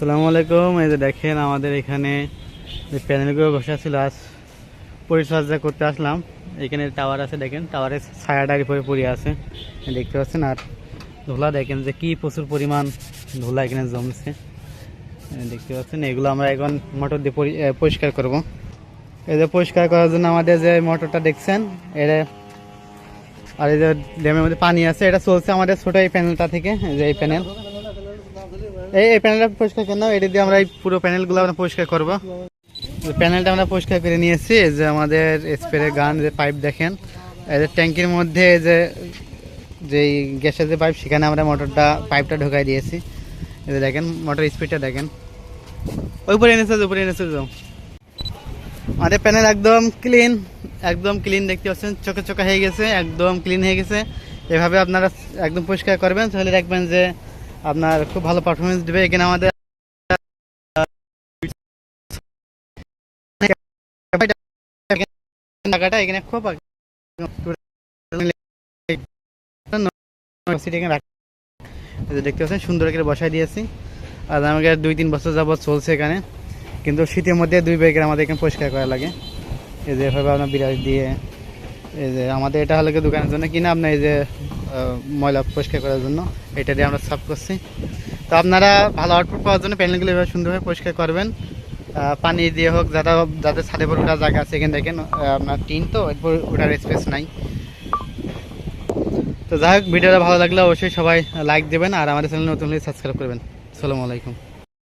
আসসালামু আলাইকুম। এই যে দেখেন আমাদের এখানে যে প্যানেলগুলো বসে ছিল, আজ পরিচর্যা করতে আসলাম। এখানে টাওয়ার আছে, দেখেন টাওয়ারের ছায়াটার উপরে পড়ে আছে। দেখতে পাচ্ছেন? আর ধুলা, দেখেন যে কি প্রচুর পরিমাণ ধুলা এখানে জমছে। দেখতে পাচ্ছেন? এগুলো আমরা এখন মোটর দিয়ে পরি- পরিষ্কার করব। এই যে পরিষ্কার করার জন্য আমাদের যে মোটরটা দেখছেন, এটা আর এই যে ড্যামের মধ্যে পানি আছে, এটা চলছে আমাদের ছোট এই প্যানেলটা থেকে যে এই প্যানেল। এই এই প্যানেলটা পরিষ্কার করে নাও এটা দিয়ে আমরা এই পুরো প্যানেলগুলো আমরা পরিষ্কার করব। প্যানেলটা আমরা পরিষ্কার করে নিয়েছি যে আমাদের স্প্রে গান, যে পাইপ দেখেন, এই যে ট্যাঙ্কির মধ্যে যে, যেই গ্যাসের যে পাইপ সেখানে আমরা মোটরটা পাইপটা ঢোকাই দিয়েছি। এই যে দেখেন, মোটর স্পিডটা দেখেন। ওই উপরে এনেছে যে উপরে এনেছে যাও। আমাদের প্যানেল একদম ক্লিন একদম ক্লিন দেখতে পাচ্ছেন, চোখে চোখে হয়ে গেছে, একদম ক্লিন হয়ে গেছে। এভাবে আপনারা একদম পরিষ্কার করবেন, তাহলে দেখবেন যে আপনার খুব ভালো পারফরমেন্স দেবে এখানে আমাদের। খুব দেখতে পাচ্ছেন, সুন্দর করে বসাই দিয়েছি। আর আমাকে দুই তিন বছর যাবত চলছে এখানে। কিন্তু শীতের মধ্যে দুই ব্যাগের আমাদের এখানে পরিষ্কার করা লাগে। এই যে এভাবে আপনার বিরাট দিয়ে এই যে আমাদের এটা হলো দোকানের জন্য কিনা? আপনার এই যে ময়লা পরিষ্কার করার জন্য। এটা দিয়ে আমরা সাফ করছি। তো আপনারা ভালো আউটপুট পাওয়ার জন্য প্যানেলগুলো এভাবে সুন্দরভাবে পরিষ্কার করবেন। পানি দিয়ে হোক যারা যাদের ছাদে পর ওঠার জায়গা আছে এখানে দেখেন আপনার টিন তো, এরপর ওঠার স্পেস নাই। তো যাই হোক, ভিডিওটা ভালো লাগলে অবশ্যই সবাই লাইক দেবেন আর আমাদের চ্যানেল নতুন সাবস্ক্রাইব করবেন। আসসালামু আলাইকুম।